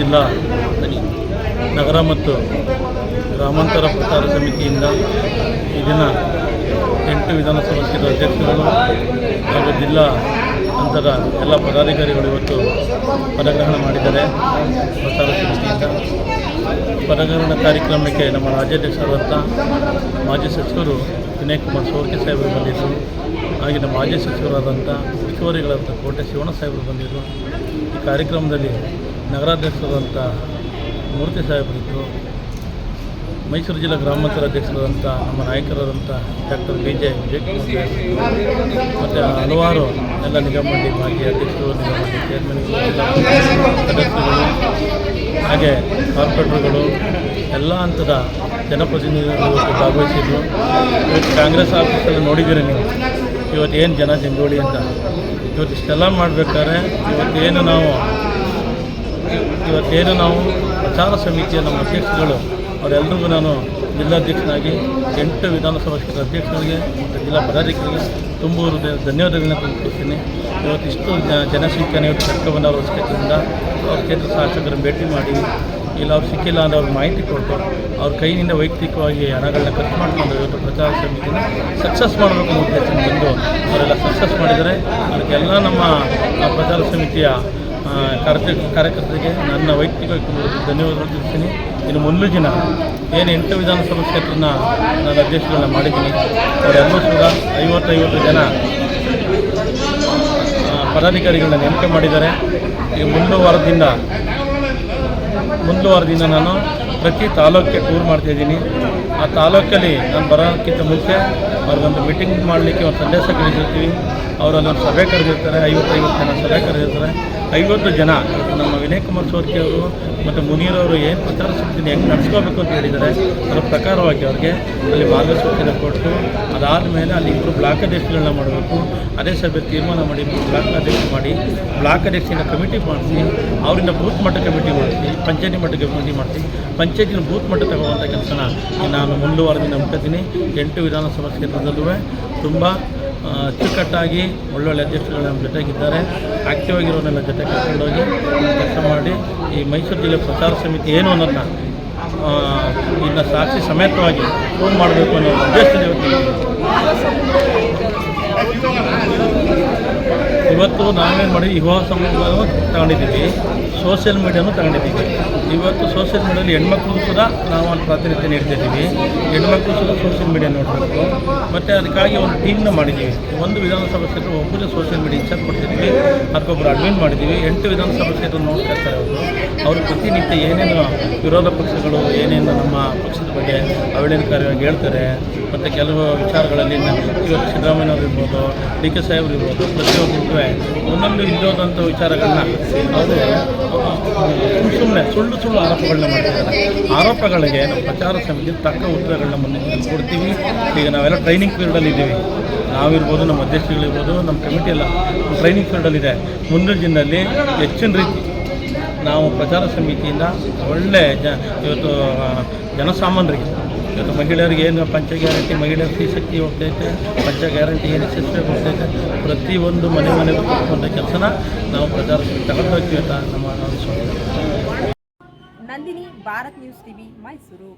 ಜಿಲ್ಲಾ ನಗರ ಮತ್ತು ಗ್ರಾಮಾಂತರ ಪ್ರಚಾರ ಸಮಿತಿಯಿಂದ ಈ ದಿನ ಎಂಟು ವಿಧಾನಸಭಾ ಕ್ಷೇತ್ರ ಅಧ್ಯಕ್ಷರುಗಳು ಹಾಗೂ ಜಿಲ್ಲಾ ಹಂತದ ಎಲ್ಲ ಪದಾಧಿಕಾರಿಗಳು ಇವತ್ತು ಪದಗ್ರಹಣ ಮಾಡಿದ್ದಾರೆ. ಪ್ರಚಾರ ಸಮಿತಿಯಿಂದ. ಪದಗ್ರಹಣ ಕಾರ್ಯಕ್ರಮಕ್ಕೆ ನಮ್ಮ ರಾಜ್ಯಾಧ್ಯಕ್ಷರಾದಂಥ ಮಾಜಿ ಸಚಿವರು ವಿನಯ್ ಕುಮಾರ್ ಸೋರ್ಕೆ ಸಾಹೇಬರು ಬಂದಿದ್ದರು. ಹಾಗೆ ನಮ್ಮ ಮಾಜಿ ಸಚಿವರಾದಂಥ ಉಸ್ತುವಾರಿಗಳಾದಂಥ ಕೋಟೆ ಶಿವಣ್ಣ ಸಾಹೇಬರು ಬಂದಿದ್ದರು. ಈ ಕಾರ್ಯಕ್ರಮದಲ್ಲಿ ನಗರಾಧ್ಯಕ್ಷರಾದಂಥ ಮೂರ್ತಿ ಸಾಹೇಬರಿದ್ದರು ಮೈಸೂರು ಜಿಲ್ಲಾ ಗ್ರಾಮಾಂತರ ಅಧ್ಯಕ್ಷರಾದಂಥ ನಮ್ಮ ನಾಯಕರಾದಂಥ ಡಾಕ್ಟರ್ ಬಿ ಜೆ ಮತ್ತು ಹಲವಾರು ಎಲ್ಲ ನಿಗಮ ಮಂಡಳಿ ಮಾಜಿ ಅಧ್ಯಕ್ಷರು ನಿಗಮ ಮಂಡಳಿ ಚೇರ್ಮನ್ಗಳು ಸದಸ್ಯರುಗಳು, ಹಾಗೆ ಕಾರ್ಪೊರೇಟರ್ಗಳು, ಎಲ್ಲ ಹಂತದ ಜನಪ್ರತಿನಿಧಿಗಳು ಭಾಗವಹಿಸಿದ್ರು. ಇವತ್ತು ಕಾಂಗ್ರೆಸ್ ಆಫೀಸಲ್ಲಿ ನೋಡಿದ್ದೀರಿ ನೀವು. ಇವತ್ತು ಏನು ಜನ ಜಂಗೋಳಿ ಅಂತ. ಇವತ್ತು ಇಷ್ಟೆಲ್ಲ ಮಾಡಬೇಕಾದ್ರೆ ಇವತ್ತೇನು ನಾವು ಇವತ್ತೇನು ನಾವು ಪ್ರಚಾರ ಸಮಿತಿಯ ನಮ್ಮ ಅಧ್ಯಕ್ಷರುಗಳು ಅವರೆಲ್ಲರಿಗೂ ನಾನು ಜಿಲ್ಲಾಧ್ಯಕ್ಷನಾಗಿ, ಎಂಟು ವಿಧಾನಸಭಾ ಕ್ಷೇತ್ರ ಅಧ್ಯಕ್ಷರಿಗೆ ಮತ್ತು ಜಿಲ್ಲಾ ಪದಾಧಿಕಾರಿಗೆ ತುಂಬ ಹೃದಯ ಧನ್ಯವಾದಗಳನ್ನ ತಿಳಿಸ್ತೀನಿ. ಇವತ್ತಿಷ್ಟು ಜ ಜನಸಂಖ್ಯೆನ ಇವತ್ತು ಕರ್ಕೊಂಡು ಬಂದವರ ಕ್ಷೇತ್ರದಿಂದ ಅವ್ರ ಕ್ಷೇತ್ರ ಶಾಸಕರನ್ನು ಭೇಟಿ ಮಾಡಿ, ಇಲ್ಲ ಅವ್ರು ಸಿಕ್ಕಿಲ್ಲ ಅಂದರೆ ಅವ್ರಿಗೆ ಮಾಹಿತಿ ಕೊಟ್ಟು ಅವ್ರ ಕೈಯಿಂದ ವೈಯಕ್ತಿಕವಾಗಿ ಹಣಗಳನ್ನ ಖರ್ಚು ಮಾಡಿಕೊಂಡು ಇವತ್ತು ಪ್ರಚಾರ ಸಮಿತಿನ ಸಕ್ಸಸ್ ಮಾಡಬೇಕು ಅನ್ನೋ ಉದ್ದೇಶದಿಂದ ಬಂದು ಅವರೆಲ್ಲ ಸಕ್ಸಸ್ ಮಾಡಿದರೆ ಅದಕ್ಕೆಲ್ಲ ನಮ್ಮ ಪ್ರಚಾರ ಸಮಿತಿಯ ಕಾರ್ಯ ಕಾರ್ಯಕರ್ತರಿಗೆ ನನ್ನ ವೈಯಕ್ತಿಕವಾಗಿ ಧನ್ಯವಾದಗಳು ತಿಳಿಸ್ತೀನಿ. ಇನ್ನು ಮುಂದಿನ ದಿನ ಏನು ಎಂಟು ವಿಧಾನಸಭಾ ಕ್ಷೇತ್ರನ ನಾನು ಅಧ್ಯಕ್ಷಗಳನ್ನ ಮಾಡಿದ್ದೀನಿ. ಅವರೆಲ್ಲರೂ ಕೂಡ ಐವತ್ತೈವತ್ತು ಜನ ಪದಾಧಿಕಾರಿಗಳನ್ನ ನೇಮಕ ಮಾಡಿದ್ದಾರೆ. ಈ ಮುಂದಿನ ವಾರದಿಂದ ಮುಂದಿನ ವಾರದಿಂದ ನಾನು ಪ್ರತಿ ತಾಲೂಕಿಗೆ ಟೂರ್ ಮಾಡ್ತಾಯಿದ್ದೀನಿ ಆ ತಾಲೂಕಲ್ಲಿ ನಾನು ಬರೋಕ್ಕಿಂತ ಮುಂಚೆ ಅವ್ರಿಗೊಂದು ಮೀಟಿಂಗ್ ಮಾಡಲಿಕ್ಕೆ ಒಂದು ಸಂದೇಶ ಕಳಿಸಿರ್ತೀವಿ. ಅವರು ಅಲ್ಲೊಂದು ಸಭೆ ಕರೆದಿರ್ತಾರೆ, ಐವತ್ತೈವತ್ತು ಜನ ಸಭೆ ಕರೆದಿರ್ತಾರೆ. ಐವತ್ತು ಜನ ನಮ್ಮ ವಿನಯ್ ಕುಮಾರ್ ಸೋರ್ಕಿ ಅವರು ಮತ್ತು ಮುನೀರವರು ಏನು ಪ್ರಚಾರ ಸಮಿತಿನ ಹೆಂಗೆ ನಡೆಸ್ಕೋಬೇಕು ಅಂತ ಹೇಳಿದ್ದಾರೆ, ಅದರ ಪ್ರಕಾರವಾಗಿ ಅವ್ರಿಗೆ ಅಲ್ಲಿ ಮಾರ್ಗಸೂಚನೆ ಕೊಟ್ಟು ಅದಾದ ಮೇಲೆ ಅಲ್ಲಿ ಇಬ್ಬರು ಬ್ಲಾಕ್ ಅಧ್ಯಕ್ಷಗಳನ್ನ ಮಾಡಬೇಕು. ಅದೇ ಸಭೆ ತೀರ್ಮಾನ ಮಾಡಿ ಬ್ಲಾಕ್ ಅಧ್ಯಕ್ಷ ಮಾಡಿ, ಬ್ಲಾಕ್ ಅಧ್ಯಕ್ಷನ ಕಮಿಟಿ ಮಾಡಿಸಿ, ಅವರಿಂದ ಬೂತ್ ಮಟ್ಟ ಕಮಿಟಿ ಮಾಡಿಸಿ, ಪಂಚಾಯತಿ ಮಟ್ಟ ಕಮಿಟಿ ಮಾಡಿಸಿ, ಪಂಚಾಯತಿನ ಬೂತ್ ಮಟ್ಟ ತಗೊಳ್ಳುವಂಥ ಕೆಲಸನ ನಾನು ಮುಂದುವರೆದು ನಂಬ್ಕೊತೀನಿ ಎಂಟು ವಿಧಾನಸಭಾ ಕ್ಷೇತ್ರದಲ್ಲೂ ತುಂಬ ಅಚ್ಚುಕಟ್ಟಾಗಿ ಒಳ್ಳೊಳ್ಳೆ ಅಧ್ಯಕ್ಷರು ನಮ್ಮ ಜೊತೆಗಿದ್ದಾರೆ. ಆಕ್ಟಿವ್ ಆಗಿರೋನೆಲ್ಲ ಜೊತೆ ಕರ್ಕೊಂಡೋಗಿ ಕೆಲಸ ಮಾಡಿ ಈ ಮೈಸೂರು ಜಿಲ್ಲೆ ಪ್ರಚಾರ ಸಮಿತಿ ಏನು ಅನ್ನೋದನ್ನ ಇನ್ನು ಸಾಕ್ಷಿ ಸಮೇತವಾಗಿ ಫೋನ್ ಮಾಡಬೇಕು ಅನ್ನೋ ಉದ್ದೇಶದಿಂದ ಇವತ್ತು ನಾವೇನು ಮಾಡಿ ವಿವಾಹ ಸಮೂಹವನ್ನು ತಗೊಂಡಿದ್ದೀವಿ. ಸೋಷಿಯಲ್ ಮೀಡಿಯಾನು ತಗೊಂಡಿದ್ದೀವಿ. ಇವತ್ತು ಸೋಷಿಯಲ್ ಮೀಡಿಯಲ್ಲಿ ಹೆಣ್ಮಕ್ಳು ಕೂಡ ನಾವು ಒಂದು ಪ್ರಾತಿನಿಧ್ಯ ನೀಡ್ತಿದ್ದೀವಿ. ಹೆಣ್ಮಕ್ಳು ಸಹ ಸೋಷಿಯಲ್ ಮೀಡಿಯಾ ನೋಡಬೇಕು. ಮತ್ತು ಅದಕ್ಕಾಗಿ ಒಂದು ಟೀಮ್ನ ಮಾಡಿದ್ದೀವಿ. ಒಂದು ವಿಧಾನಸಭಾ ಕ್ಷೇತ್ರ ಒಬ್ಬರೇ ಸೋಷಿಯಲ್ ಮೀಡಿಯಾ ಇನ್ಚಾರ್ಜ್ ಕೊಡ್ತಿದ್ದೀವಿ. ಅದಕ್ಕೊಬ್ಬರು ಅಡ್ಮಿನ್ ಮಾಡಿದ್ದೀವಿ. ಎಂಟು ವಿಧಾನಸಭಾ ಕ್ಷೇತ್ರ ನೋಡ್ತಾ ಇರ್ತಾರೆ ಅವರು. ಅವರು ಪ್ರತಿನಿತ್ಯ ಏನೇನು ವಿರೋಧ ಪಕ್ಷಗಳು, ಏನೇನು ನಮ್ಮ ಪಕ್ಷದ ಬಗ್ಗೆ ಅವಹೇಳನಕಾರಿಯಾಗಿ ಹೇಳ್ತಾರೆ. ಮತ್ತು ಕೆಲವು ವಿಚಾರಗಳಲ್ಲಿ ಇವತ್ತು ಸಿದ್ದರಾಮಯ್ಯವ್ರು ಇರ್ಬೋದು, ಡಿ ಕೆ ಸಾಹೇಬ್ರು ಇರ್ಬೋದು, ಪ್ರತಿಯೊಬ್ಬರಿಗೂ ಒಂದೊಂದು ಇಲ್ಲದಂಥ ವಿಚಾರಗಳನ್ನ ಅವರು ಸುಮ್ಮ ಸುಮ್ಮನೆ ಸುಳ್ಳು ಸುಳ್ಳು ಆರೋಪಗಳನ್ನ ಮಾಡ್ತಿದ್ದಾರೆ. ಆರೋಪಗಳಿಗೆ ನಮ್ಮ ಪ್ರಚಾರ ಸಮಿತಿ ತಕ್ಕ ಉತ್ತರಗಳನ್ನ ಮುಂದೆ ಕೊಡ್ತೀವಿ. ಈಗ ನಾವೆಲ್ಲ ಟ್ರೈನಿಂಗ್ ಪೀರಿಯಡಲ್ಲಿ ಇದ್ದೀವಿ. ನಾವಿರ್ಬೋದು, ನಮ್ಮ ಅಧ್ಯಕ್ಷಗಳಿರ್ಬೋದು ನಮ್ಮ ಕಮಿಟಿ ಎಲ್ಲ ಟ್ರೈನಿಂಗ್ ಫೀಲ್ಡಲ್ಲಿದೆ ಮುಂದಿನ ದಿನದಲ್ಲಿ ಹೆಚ್ಚಿನ ರೀತಿ ನಾವು ಪ್ರಚಾರ ಸಮಿತಿಯಿಂದ ಒಳ್ಳೆ ಜ, ಇವತ್ತು ಜನಸಾಮಾನ್ಯರಿಗೆ ಇವತ್ತು ಮಹಿಳೆಯರಿಗೆ ಏನು ಪಂಚ ಗ್ಯಾರಂಟಿ, ಮಹಿಳೆಯರ ಸ್ತ್ರೀ ಶಕ್ತಿ ಹೋಗ್ತೈತೆ, ಪಂಚ ಗ್ಯಾರಂಟಿ ಏನು ಯಶಸ್ವಿ ಹೋಗ್ತೈತೆ, ಪ್ರತಿಯೊಂದು ಮನೆ ಮನೆಗೂ ಕೊಡುವಂಥ ಕೆಲಸನ ನಾವು ಪ್ರಚಾರ ತಗೊಂಡೋಗ್ತೀವಿ ಅಂತ ನಮ್ಮ ನಂದಿನಿ, ಭಾರತ್ ನ್ಯೂಸ್ ಟಿವಿ, ಮೈಸೂರು.